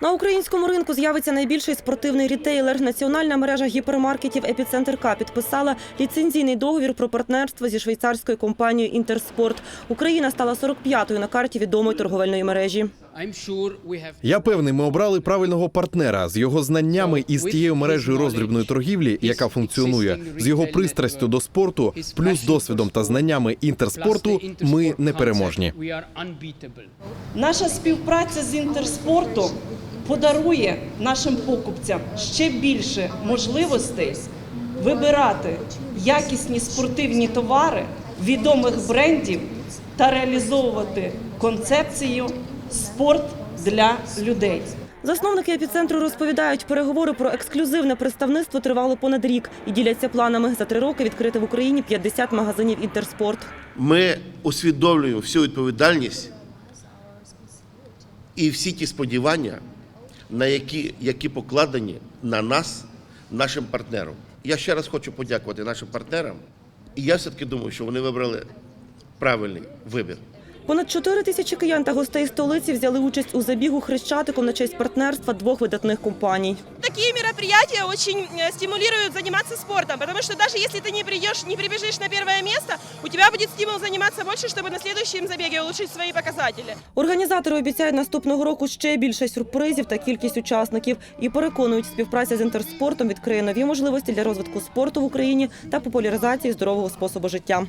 На українському ринку з'явиться найбільший спортивний рітейлер. Національна мережа гіпермаркетів Епіцентр К підписала ліцензійний договір про партнерство зі швейцарською компанією Інтерспорт. Україна стала 45-ю на карті відомої торговельної мережі. Я певний, ми обрали правильного партнера з його знаннями і з тією мережею роздрібної торгівлі, яка функціонує, з його пристрастю до спорту, плюс досвідом та знаннями інтерспорту. Ми непереможні. Наша співпраця з інтерспортом подарує нашим покупцям ще більше можливостей вибирати якісні спортивні товари відомих брендів та реалізовувати концепцію спорт для людей. Засновники епіцентру розповідають, переговори про ексклюзивне представництво тривали понад рік і діляться планами за три роки відкрити в Україні 50 магазинів Інтерспорт. Ми усвідомлюємо всю відповідальність і всі ті сподівання, на які, які покладені на нас, нашим партнерам. Я ще раз хочу подякувати нашим партнерам, і я все-таки думаю, що вони вибрали правильний вибір. Понад 4 тисячі киян та гостей столиці взяли участь у забігу хрещатиком на честь партнерства двох видатних компаній. Такие мероприятия очень э, стимулируют заниматься спортом, потому что даже если ты не придешь, не прибежишь на первое место, у тебя будет стимул заниматься больше, чтобы на следующем забеге улучшить свои показатели. Організатори обіцяють наступного року ще більше сюрпризів та кількість учасників і переконують, співпраця з інтерспортом відкриє нові можливості для розвитку спорту в Україні та популяризації здорового способу життя.